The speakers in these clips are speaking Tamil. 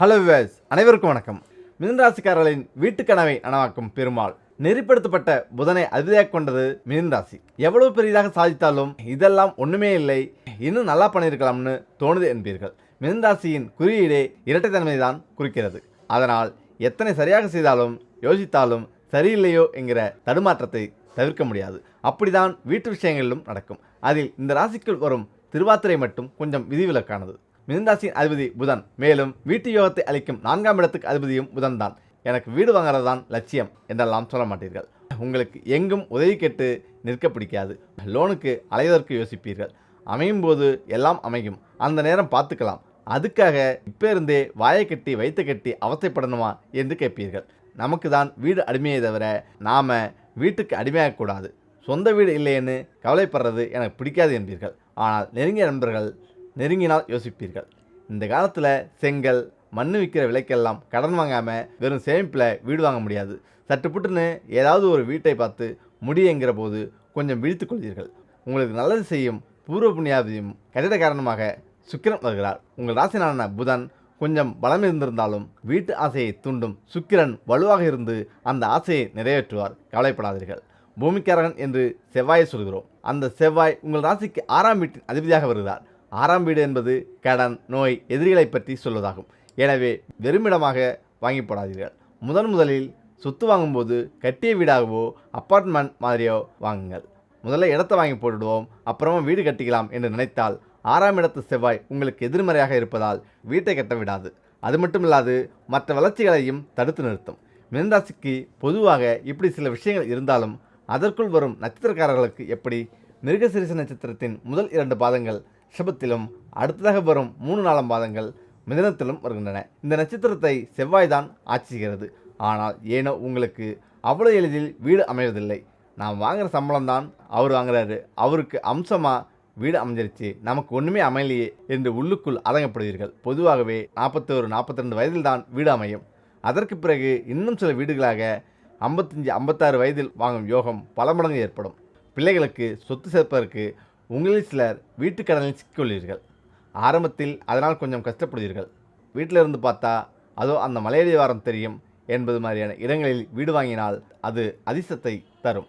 ஹலோ விவேஸ் அனைவருக்கும் வணக்கம். மிதன்ராசிக்காரர்களின் வீட்டு கனவை நனவாக்கும் பெருமாள். நெறிப்படுத்தப்பட்ட புதனை அதிதியாக கொண்டது மிதன்ராசி எவ்வளவு பெரிதாக சாதித்தாலும் இதெல்லாம் ஒன்றுமே இல்லை. இன்னும் நல்லா பண்ணியிருக்கலாம்னு தோணுது என்பீர்கள். மிதன்ராசியின் குறியீடே இரட்டைத்தன்மை தான் குறிக்கிறது. அதனால் எத்தனை சரியாக செய்தாலும் யோசித்தாலும் சரியில்லையோ என்கிற தடுமாற்றத்தை தவிர்க்க முடியாது. அப்படிதான் வீட்டு விஷயங்களிலும் நடக்கும். அதில் இந்த ராசிக்குள் வரும் திருவாத்திரை மட்டும் கொஞ்சம் விதிவிலக்கானது. மிதன்ராசியின் அதிபதி புதன். மேலும் வீட்டு யோகத்தை அளிக்கும் நான்காம் இடத்துக்கு அதிபதியும் புதன் தான் எனக்கு வீடு வாங்குறது தான் லட்சியம் என்றெல்லாம் சொல்ல மாட்டீர்கள். உங்களுக்கு எங்கும் உதவி கேட்டு நிற்க பிடிக்காது. லோனுக்கு அலைவதற்கு யோசிப்பீர்கள். அமையும் போது எல்லாம் அமையும். அந்த நேரம் பார்த்துக்கலாம். அதுக்காக இப்போ இருந்தே வாயை கட்டி வைத்து கட்டி அவசைப்படணுமா என்று கேட்பீர்கள். நமக்கு தான் வீடு அடிமையை தவிர நாம் வீட்டுக்கு அடிமையாகக்கூடாது. சொந்த வீடு இல்லைன்னு கவலைப்படுறது எனக்கு பிடிக்காது என்பீர்கள். ஆனால் நெருங்கிய நண்பர்கள் நெருங்கினால் யோசிப்பீர்கள். இந்த காலத்தில் செங்கல் மண் விற்கிற விலைக்கெல்லாம் கடன் வாங்காமல் வெறும் சேமிப்பில் வீடு வாங்க முடியாது. சட்டு புட்டுன்னு ஏதாவது ஒரு வீட்டை பார்த்து முடியுங்கிற போது கொஞ்சம் விழித்துக் கொள்வீர்கள். உங்களுக்கு நல்லது செய்யும் பூர்வ புண்ணியாவதியும் கட்டிட காரணமாக சுக்கிரன் வருகிறார். உங்கள் ராசினான புதன் கொஞ்சம் பலம் இருந்திருந்தாலும் வீட்டு ஆசையை தூண்டும் சுக்கிரன் வலுவாக இருந்து அந்த ஆசையை நிறைவேற்றுவார். கவலைப்படாதீர்கள். பூமிக்காரகன் என்று செவ்வாயை சொல்கிறோம். அந்த செவ்வாய் உங்கள் ராசிக்கு ஆறாம் வீட்டின் அதிபதியாக வருகிறார். ஆறாம் வீடு என்பது கடன் நோய் எதிரிகளை பற்றி சொல்வதாகும். எனவே வெறுமிடமாக வாங்கி போடாதீர்கள். முதன் முதலில் சொத்து வாங்கும்போது கட்டிய வீடாகவோ அப்பார்ட்மெண்ட் மாதிரியோ வாங்குங்கள். முதல்ல இடத்த வாங்கி போட்டுடுவோம் அப்புறமா வீடு கட்டிக்கலாம் என்று நினைத்தால் ஆறாம் இடத்து செவ்வாய் உங்களுக்கு எதிர்மறையாக இருப்பதால் வீட்டை கட்ட விடாது. அது மட்டும் இல்லாது மற்ற வளர்ச்சிகளையும் தடுத்து நிறுத்தும். மிருந்தாசிக்கு பொதுவாக இப்படி சில விஷயங்கள் இருந்தாலும் அதற்குள் வரும் நட்சத்திரக்காரர்களுக்கு எப்படி? மிருகசிரிச நட்சத்திரத்தின் முதல் இரண்டு பாதங்கள் ரிஷபத்திலும் அடுத்ததாக வரும் மூணு நாலாம் பாதங்கள் மிதனத்திலும் வருகின்றன. இந்த நட்சத்திரத்தை செவ்வாய் தான் ஆட்சி செய்கிறது ஆனால் ஏனோ உங்களுக்கு அவ்வளோ எளிதில் வீடு அமைவதில்லை. நாம் வாங்குகிற சம்பளம் தான் அவர் வாங்குறாரு. அவருக்கு அம்சமாக வீடு அமைஞ்சிருச்சு. நமக்கு ஒன்றுமே அமையலையே என்று உள்ளுக்குள் அதங்கப்படுவீர்கள் பொதுவாகவே நாற்பத்தோரு நாற்பத்தி ரெண்டு வயதில் தான் வீடு அமையும். அதற்கு பிறகு இன்னும் சில வீடுகளாக ஐம்பத்தஞ்சு ஐம்பத்தாறு வயதில் வாங்கும் யோகம் பல மடங்கு ஏற்படும். பிள்ளைகளுக்கு சொத்து சேர்ப்பதற்கு உங்களில் சிலர் வீட்டுக்கடனில் சிக்கிக்கொள்வீர்கள் ஆரம்பத்தில் அதனால் கொஞ்சம் கஷ்டப்படுவீர்கள். வீட்டில் இருந்து பார்த்தா அதோ அந்த மலையடிவாரம் தெரியும் என்பது மாதிரியான இடங்களில் வீடு வாங்கினால் அது அதிர்ஷ்டத்தை தரும்.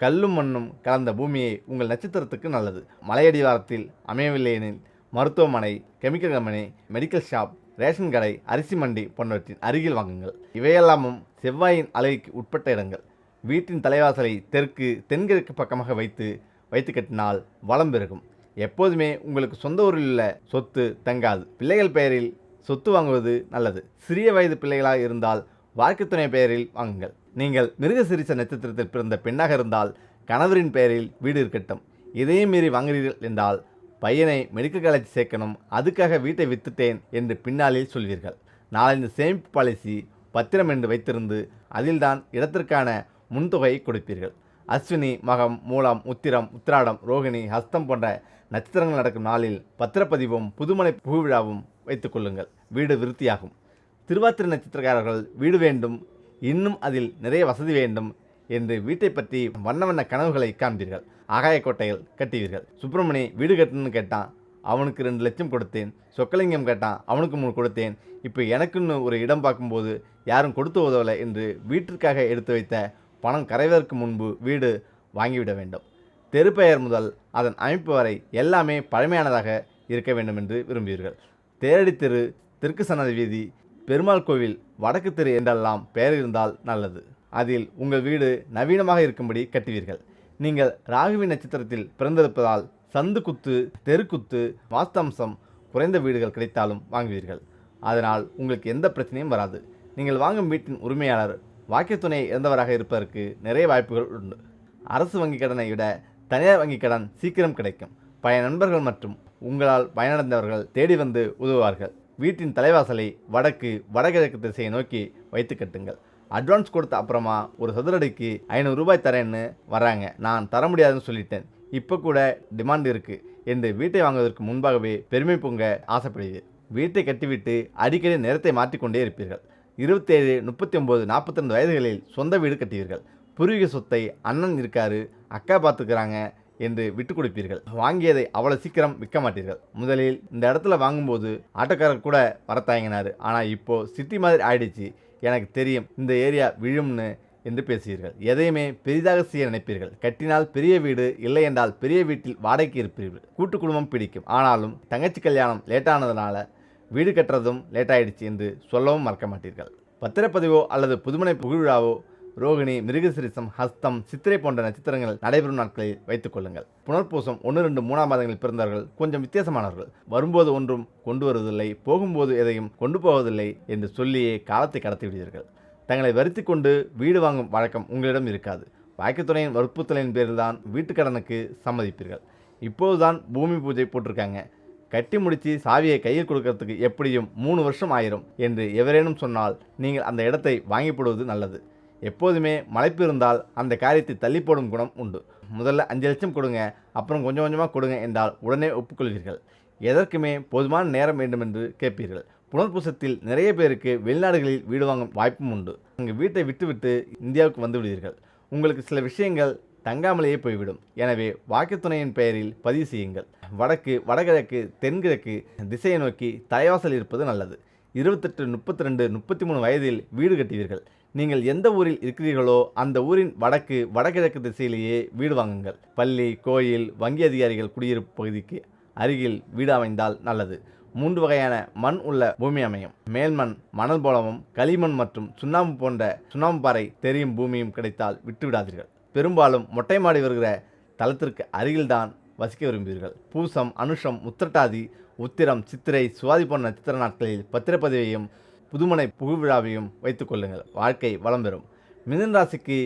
கல்லும் மண்ணும் கலந்த பூமியை உங்கள் நட்சத்திரத்துக்கு நல்லது. மலையடிவாரத்தில் அமையவில்லை எனில் மருத்துவமனை chemical company medical shop ration கடை அரிசி மண்டி போன்றவற்றின் அருகில் வாங்குங்கள். இவையெல்லாமும் செவ்வாயின் அலைக்கு உட்பட்ட இடங்கள். வீட்டின் தலைவாசலை தெற்கு தென்கிழக்கு பக்கமாக வைத்து வைத்து கட்டினால் வளம் பெருகும். எப்போதுமே உங்களுக்கு சொந்த ஊரில் உள்ள சொத்து தங்காது. பிள்ளைகள் பெயரில் சொத்து வாங்குவது நல்லது. சிறிய வயது பிள்ளைகளாக இருந்தால் வாழ்க்கை பெயரில் வாங்குங்கள். நீங்கள் மிருகசிரிச நட்சத்திரத்தில் பிறந்த பெண்ணாக இருந்தால் கணவரின் பெயரில் வீடு இருக்கட்டும். இதையும் மீறி வாங்குகிறீர்கள் என்றால் பையனை மெடிக்கல் காலேஜ் சேர்க்கணும். அதுக்காக வீட்டை வித்துட்டேன் என்று பின்னாளில் சொல்வீர்கள். நாலஞ்சு சேமிப்பு பாலிசி பத்திரம் என்று வைத்திருந்து அதில்தான் இடத்திற்கான முன்தொகையை கொடுப்பீர்கள். அஸ்வினி மகம் மூலம் உத்திரம் உத்திராடம் ரோகிணி ஹஸ்தம் போன்ற நட்சத்திரங்கள் நடக்கும் நாளில் பத்திரப்பதிவும் புதுமனை புகுவிழாவும் வைத்துக் கொள்ளுங்கள். வீடு விருத்தியாகும். திருவாத்திரை நட்சத்திரக்காரர்கள் வீடு வேண்டும். இன்னும் அதில் நிறைய வசதி வேண்டும் என்று வீட்டை பற்றி வண்ண வண்ண கனவுகளை காண்பீர்கள். ஆகாயக்கோட்டையில் கட்டுவீர்கள். சுப்பிரமணி வீடு கட்டணும்னு கேட்டான். அவனுக்கு ரெண்டு லட்சம் கொடுத்தேன். சொக்கலிங்கம் கேட்டான். அவனுக்கு மூணு கொடுத்தேன். இப்போ எனக்குன்னு ஒரு இடம் பார்க்கும்போது யாரும் கொடுத்து உதவலை என்று வீட்டிற்காக எடுத்து வைத்த பணம் கரைவதற்கு முன்பு வீடு வாங்கிவிட வேண்டும். தெரு பெயர் முதல் அதன் அமைப்பு வரை எல்லாமே பழமையானதாக இருக்க வேண்டும் என்று விரும்புவீர்கள். தேரடி தெரு தெற்கு சன்னதி வீதி பெருமாள் கோவில் வடக்கு தெரு என்றெல்லாம் பெயர் இருந்தால் நல்லது. அதில் உங்கள் வீடு நவீனமாக இருக்கும்படி கட்டுவீர்கள். நீங்கள் ராகுவி நட்சத்திரத்தில் பிறந்திருப்பதால் சந்து குத்து தெருக்குத்து வாஸ்தம்சம் குறைந்த வீடுகள் கிடைத்தாலும் வாங்குவீர்கள். அதனால் உங்களுக்கு எந்த பிரச்சனையும் வராது. நீங்கள் வாங்கும் வீட்டின் உரிமையாளர் வாக்கியத்துணை இறந்தவராக இருப்பதற்கு நிறைய வாய்ப்புகள் உண்டு. அரசு வங்கி கடனை விட தனியார் வங்கி கடன் சீக்கிரம் கிடைக்கும். பழைய நண்பர்கள் மற்றும் உங்களால் பயனடைந்தவர்கள் தேடி வந்து உதவுவார்கள். வீட்டின் தலைவாசலை வடக்கு வடகிழக்கு திசையை நோக்கி வைத்து கட்டுங்கள். அட்வான்ஸ் கொடுத்த அப்புறமா ஒரு சதுரடிக்கு ஐநூறு ரூபாய் தரேன்னு வராங்க நான் தர முடியாதுன்னு சொல்லிட்டேன். இப்போ கூட டிமாண்ட் இருக்குது என்று வீட்டை வாங்குவதற்கு முன்பாகவே பெருமை பொங்க ஆசைப்படுது வீட்டை கட்டிவிட்டு அடிக்கடி நேரத்தை மாற்றிக்கொண்டே இருப்பீர்கள். இருபத்தேழு முப்பத்தி ஒம்பது நாற்பத்தி ரெண்டு வயதுகளில் சொந்த வீடு கட்டுவீர்கள் பூர்வீக சொத்தை அண்ணன் இருக்காரு அக்கா பார்த்துக்கிறாங்க என்று விட்டு கொடுப்பீர்கள். வாங்கியதை அவ்வளோ சீக்கிரம் விற்க மாட்டீர்கள். முதலில் இந்த இடத்துல வாங்கும்போது ஆட்டோக்காரர் கூட வரத்தாங்கினார். ஆனால் இப்போது சிட்டி மாதிரி ஆயிடுச்சு. எனக்கு தெரியும் இந்த ஏரியா விழும்னு என்று பேசுவீர்கள். எதையுமே பெரிதாக செய்ய நினைப்பீர்கள். கட்டினால் பெரிய வீடு இல்லை என்றால் பெரிய வீட்டில் வாடகைக்கு இருப்பீர்கள். கூட்டு குடும்பம் பிடிக்கும். ஆனாலும் தங்கச்சி கல்யாணம் லேட்டானதுனால வீடு கட்டுறதும் லேட் ஆயிடுச்சு என்று சொல்லவும் மறக்க மாட்டீர்கள் பத்திரப்பதிவோ அல்லது புதுமனை புகழ்விழாவோ ரோகிணி மிருகசிரிசம் ஹஸ்தம் சித்திரை போன்ற நட்சத்திரங்கள் நடைபெறும் நாட்களில் வைத்துக் கொள்ளுங்கள். புனர்பூசம் ஒன்று ரெண்டு மூணாம் மாதங்களில் பிறந்தவர்கள் கொஞ்சம் வித்தியாசமானவர்கள். வரும்போது ஒன்றும் கொண்டு வருவதில்லை போகும்போது எதையும் கொண்டு போவதில்லை என்று சொல்லியே காலத்தை கடத்தி விடுவீர்கள். தங்களை வருத்தி கொண்டு வீடு வாங்கும் வழக்கம் உங்களிடம் இருக்காது. வாய்க்குத்துறையின் வற்புறுத்தலின் பேரில் தான் வீட்டுக்கடனுக்கு சம்மதிப்பீர்கள். இப்போதுதான் பூமி பூஜை போட்டிருக்காங்க. கட்டி முடித்து சாவியை கையில் கொடுக்கறதுக்கு எப்படியும் மூணு வருஷம் ஆயிரும் என்று எவரேனும் சொன்னால் நீங்கள் அந்த இடத்தை வாங்கி போடுவது நல்லது. எப்போதுமே மலைப்பு இருந்தால் அந்த காரியத்தை தள்ளி போடும் குணம் உண்டு. முதல்ல அஞ்சு லட்சம் கொடுங்க அப்புறம் கொஞ்சம் கொஞ்சமாக கொடுங்க என்றால் உடனே ஒப்புக்கொள்வீர்கள். எதற்குமே போதுமான நேரம் வேண்டுமென்று கேட்பீர்கள். புனர்பூசத்தில் நிறைய பேருக்கு வெளிநாடுகளில் வீடு வாங்கும் வாய்ப்பும் உண்டு. அங்கு வீட்டை விட்டுவிட்டு இந்தியாவுக்கு வந்து விடுவீர்கள். உங்களுக்கு சில விஷயங்கள் தங்காமலேயே போய்விடும். எனவே வாக்குத்துணையின் பெயரில் பதிவு செய்யுங்கள். வடக்கு வடகிழக்கு தென்கிழக்கு திசையை நோக்கி தலைவாசல் இருப்பது நல்லது. இருபத்தெட்டு முப்பத்தி ரெண்டு முப்பத்தி மூணு வயதில் வீடு கட்டுவீர்கள். நீங்கள் எந்த ஊரில் இருக்கிறீர்களோ அந்த ஊரின் வடக்கு வடகிழக்கு திசையிலேயே வீடு வாங்குங்கள். பள்ளி கோயில் வங்கி அதிகாரிகள் குடியிருப்பு பகுதிக்கு அருகில் வீடு அமைந்தால் நல்லது. மூன்று வகையான மண் உள்ள பூமி அமையும். மேல்மண் மணல் போலவும் களிமண் மற்றும் சுண்ணாம்பு போன்ற சுண்ணாம்பு பாறை தெரியும் பூமியும் கிடைத்தால் விட்டுவிடாதீர்கள். பெரும்பாலும் மொட்டை மாடி வருகிற தளத்திற்கு அருகில்தான் வசிக்க விரும்புவீர்கள். பூசம் அனுஷம் உத்திரட்டாதி உத்திரம் சித்திரை சுவாதி போன்ற நட்சத்திர நாட்களில் பத்திரப்பதிவையும் புதுமனை புகுவிழாவையும் வைத்துக் கொள்ளுங்கள். வாழ்க்கை வளம் பெறும். மிதன் ராசிக்கு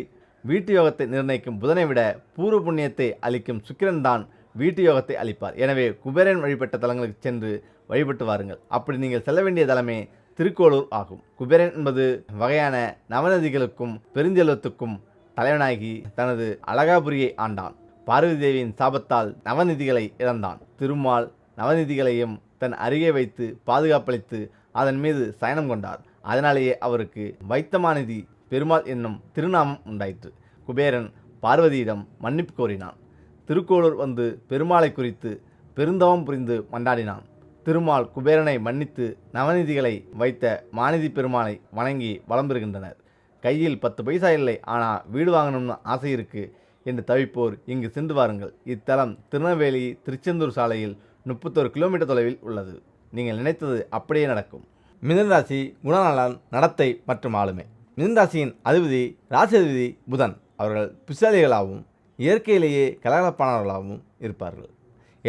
வீட்டு யோகத்தை நிர்ணயிக்கும் புதனை விட பூர்வ புண்ணியத்தை அளிக்கும் சுக்கிரன் தான் வீட்டு யோகத்தை அளிப்பார். எனவே குபேரன் வழிபட்ட தலங்களுக்கு சென்று வழிபட்டு வாருங்கள். அப்படி நீங்கள் செல்ல வேண்டிய தலமே திருக்கோளூர் ஆகும். குபேரன் என்பது வகையான நவநதிகளுக்கும் பெருஞ்செல்வத்துக்கும் தலைவனாகி தனது அழகாபுரியை ஆண்டான். பார்வதி தேவியின் சாபத்தால் நவநிதிகளை இழந்தான். திருமால் நவநிதிகளையும் தன் அருகே வைத்து பாதுகாப்பளித்து அதன் மீது சயனம் கொண்டார். அதனாலேயே அவருக்கு வைத்தமாநிதி பெருமாள் என்னும் திருநாமம் உண்டாயிற்று. குபேரன் பார்வதியிடம் மன்னிப்பு கோரினான். திருக்கோளூர் வந்து பெருமாளை குறித்து பெருந்தவம் புரிந்து மண்டாடினான். திருமால் குபேரனை மன்னித்து நவநிதிகளை வைத்த மாநிதி பெருமாளை வணங்கி வலம் பெறுகின்றனர். கையில் பத்து பைசா இல்லை ஆனால் வீடு வாங்கணும்னு ஆசை இருக்கு என்று தவிப்போர் இங்கு சென்று வாருங்கள். இத்தலம் திருநெல்வேலி திருச்செந்தூர் சாலையில் முப்பத்தொரு கிலோமீட்டர் தொலைவில் உள்ளது. நீங்கள் நினைத்தது அப்படியே நடக்கும். மிதன்ராசி குணநலன் நடத்தை மற்றும் ஆளுமை. மிதன்ராசியின் அதிபதி ராசி அதிபதி புதன் அவர்கள் புசாலிகளாகவும் இயற்கையிலேயே கலகலப்பானவர்களாகவும் இருப்பார்கள்.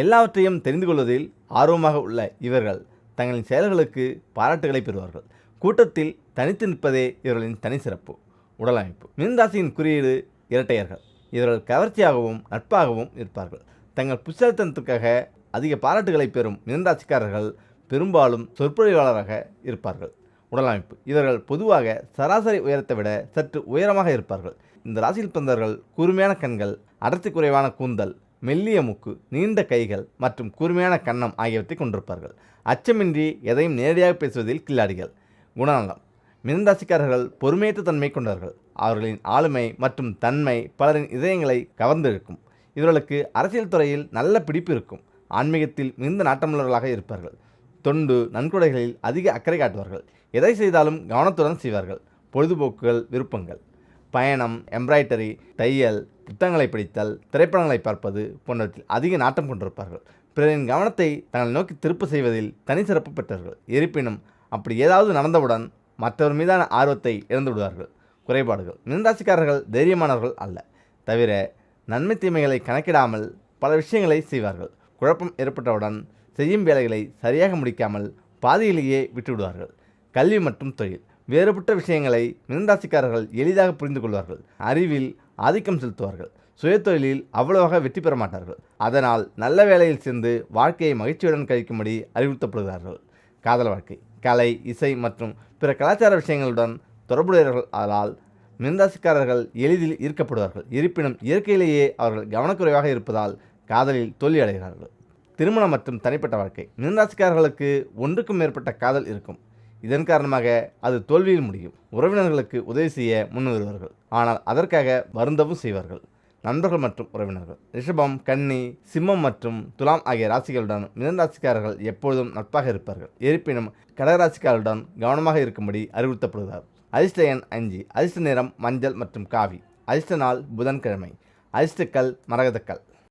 எல்லாவற்றையும் தெரிந்து கொள்வதில் ஆர்வமாக உள்ள இவர்கள் தங்களின் செயல்களுக்கு பாராட்டுகளை பெறுவார்கள். கூட்டத்தில் தனித்து நிற்பதே இவர்களின் தனி சிறப்பு உடலமைப்பு. மிதனராசியின் குறியீடு இரட்டையர்கள். இவர்கள் கவர்ச்சியாகவும் நட்பாகவும் இருப்பார்கள். தங்கள் புத்தாலித்தனத்துக்காக அதிக பாராட்டுகளை பெறும் மிதனராசிக்காரர்கள் பெரும்பாலும் சொற்பொழிவாளராக இருப்பார்கள். உடலமைப்பு. இவர்கள் பொதுவாக சராசரி உயரத்தை விட சற்று உயரமாக இருப்பார்கள். இந்த ராசியில் பிறந்தவர்கள் கூர்மையான கண்கள் அடர்த்தி குறைவான கூந்தல் மெல்லிய மூக்கு நீண்ட கைகள் மற்றும் கூர்மையான கன்னம் ஆகியவற்றை கொண்டிருப்பார்கள். அச்சமின்றி எதையும் நேரடியாக பேசுவதில் கில்லாடிகள். குணநலம் மிதனராசிக்காரர்கள் பொறுமையற்ற தன்மை கொண்டவர்கள். அவர்களின் ஆளுமை மற்றும் தன்மை பலரின் இதயங்களை கவர்ந்திருக்கும். இவர்களுக்கு அரசியல் துறையில் நல்ல பிடிப்பு இருக்கும். ஆன்மீகத்தில் மிகுந்த நாட்டமுள்ளவர்களாக இருப்பார்கள். தொண்டு நன்கொடைகளில் அதிக அக்கறை காட்டுவார்கள். எதை செய்தாலும் கவனத்துடன் செய்வார்கள். பொழுதுபோக்குகள் விருப்பங்கள். பயணம் எம்ப்ராய்டரி தையல் புத்தகங்களை படித்தல் திரைப்படங்களை பார்ப்பது போன்றவற்றில் அதிக நாட்டம் கொண்டிருப்பார்கள். பிறரின் கவனத்தை தங்கள் நோக்கி திருப்பு செய்வதில் தனி சிறப்பு பெற்றவர்கள். இருப்பினும் அப்படி ஏதாவது நடந்தவுடன் மற்றவர் மீதான ஆர்வத்தை இழந்து விடுவார்கள் குறைபாடுகள். மின்ராசிக்காரர்கள் தைரியமானவர்கள் அல்ல. தவிர நன்மை தீமைகளை கணக்கிடாமல் பல விஷயங்களை செய்வார்கள். குழப்பம் ஏற்பட்டவுடன் செய்யும் வேலைகளை சரியாக முடிக்காமல் பாதியிலேயே விட்டுவிடுவார்கள். கல்வி மற்றும் தொழில். வேறுபட்ட விஷயங்களை மின்ராசிக்காரர்கள் எளிதாக புரிந்து கொள்வார்கள். அறிவில் ஆதிக்கம் செலுத்துவார்கள். சுயதொழிலில் அவ்வளவாக வெற்றி பெற மாட்டார்கள். அதனால் நல்ல வேலையில் சேர்ந்து வாழ்க்கையை மகிழ்ச்சியுடன் கழிக்கும்படி அறிவுறுத்தப்படுகிறார்கள். காதல் வாழ்க்கை. கலை இசை மற்றும் பிற கலாச்சார விஷயங்களுடன் தொடர்புடையவர்கள் ஆதலால் மின்ராசிக்காரர்கள் எளிதில் ஈர்க்கப்படுவார்கள். இருப்பினும் இயற்கையிலேயே அவர்கள் கவனக்குறைவாக இருப்பதால் காதலில் தோல்வி அடைகிறார்கள் திருமணம் மற்றும் தனிப்பட்ட வாழ்க்கை. மின்ராசிக்காரர்களுக்கு ஒன்றுக்கும் மேற்பட்ட காதல் இருக்கும். இதன் காரணமாக அது தோல்வியில் முடியும். உறவினர்களுக்கு உதவி செய்ய முன்வருவார்கள். ஆனால் அதற்காக வருந்தவும் செய்வார்கள். நண்பர்கள் மற்றும் உறவினர்கள். ரிஷபம் கன்னி சிம்மம் மற்றும் துலாம் ஆகிய ராசிகளுடன் மிதன ராசிக்காரர்கள் எப்பொழுதும் நட்பாக இருப்பார்கள். இருப்பினும் கடகராசிக்காரருடன் கவனமாக இருக்கும்படி அறிவுறுத்தப்படுகிறார். அதிர்ஷ்ட எண் அஞ்சு அதிர்ஷ்ட நிறம் மஞ்சள் மற்றும் காவி. அதிர்ஷ்ட நாள் புதன்கிழமை. அதிர்ஷ்டக்கல் மரகதக்கல்.